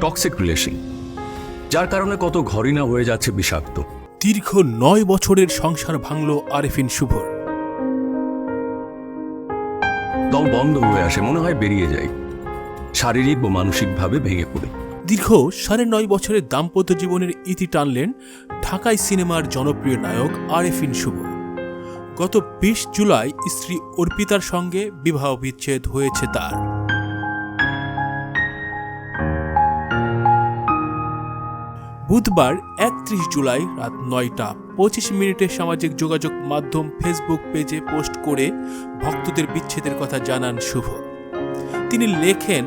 Toxic relation যার কারণে কত ঘরই না হয়ে যাচ্ছে বিষাক্ত। দীর্ঘ নয় বছরের সংসার ভাঙল আরেফিন শুভর। দম বন্ধ হয়ে আসে মনে হয় বেরিয়ে যায়। শারীরিক ও মানসিকভাবে ভেঙে পড়ে। দীর্ঘ সাড়ে নয় বছরের দাম্পত্য জীবনের ইতি টানলেন ঢাকাই সিনেমার জনপ্রিয় নায়ক আরেফিন শুভ গত বিশ জুলাই স্ত্রী অর্পিতার সঙ্গে বিবাহ বিচ্ছেদ হয়েছে তার। বুধবার একত্রিশ জুলাই রাত নয়টা পঁচিশ মিনিটে সামাজিক যোগাযোগ মাধ্যম ফেসবুক পেজে পোস্ট করে ভক্তদের বিচ্ছেদের কথা জানান শুভ। তিনি লেখেন,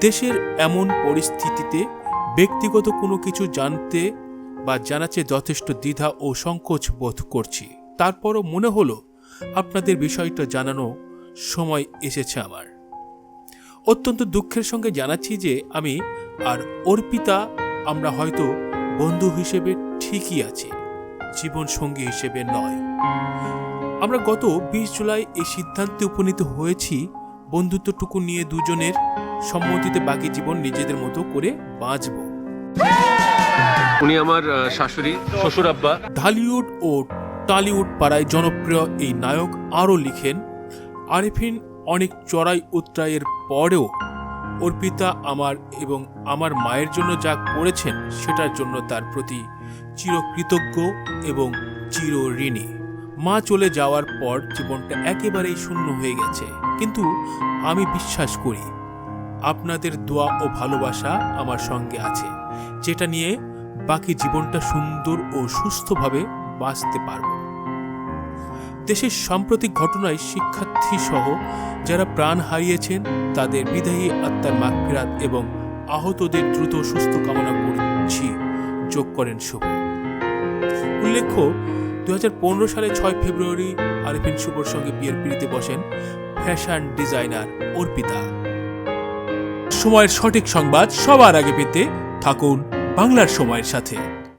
দেশের এমন পরিস্থিতিতে ব্যক্তিগত কোনো কিছু জানতে বা জানাতে যথেষ্ট দ্বিধা ও সংকোচ বোধ করছি। তারপরও মনে হলো, আপনাদের বিষয়টা জানানো সময় এসেছে আমার। অত্যন্ত দুঃখের সঙ্গে জানাচ্ছি যে আমি আর অর্পিতা আমরা হয়তো বন্ধু হিসেবে ঠিকই আছি জীবন সঙ্গী হিসেবে নয়। আমরা গত বিশ জুলাই এই সিদ্ধান্তে উপনীত হয়েছি বন্ধুত্বটুকু নিয়ে দুজনের সম্মতিতে বাকি জীবন নিজেদের মতো করে বাঁচব। উনি আমার শাশুড়ি শ্বশুর আব্বা। ঢালিউড ও টালিউড পাড়ায় জনপ্রিয় এই নায়ক আরও লিখেন আরিফিন অনেক চড়াই উত্রাইয়ের পরেও অর্পিতা আমার এবং আমার মায়ের জন্য যা করেছেন, সেটার জন্য তার প্রতি চিরকৃতজ্ঞ এবং চির ঋণী মা চলে যাওয়ার পর জীবনটা একেবারেই শূন্য হয়ে গেছে। কিন্তু আমি বিশ্বাস করি, আপনাদের দোয়া ও ভালোবাসা আমার সঙ্গে আছে, যেটা নিয়ে বাকি জীবনটা সুন্দর ও সুস্থভাবে বাঁচতে পারব। দেশের সাম্প্রতিক ঘটনায় শিক্ষার্থী সহ যারা প্রাণ হারিয়েছেন, তাদের বিদায়ী আত্মার মাগফিরাত এবং আহতদের দ্রুত সুস্থ কামনা করছি। যোগ করেন শুভ। উল্লেখ্য দুই হাজার পনেরো সালে ছয় ফেব্রুয়ারি আরিফিন শুভর সঙ্গে বিয়ের পিড়িতে বসেন ফ্যাশন ডিজাইনার অর্পিতা। সময়ের সঠিক সংবাদ সবার আগে পেতে থাকুন বাংলার সময়ের সাথে।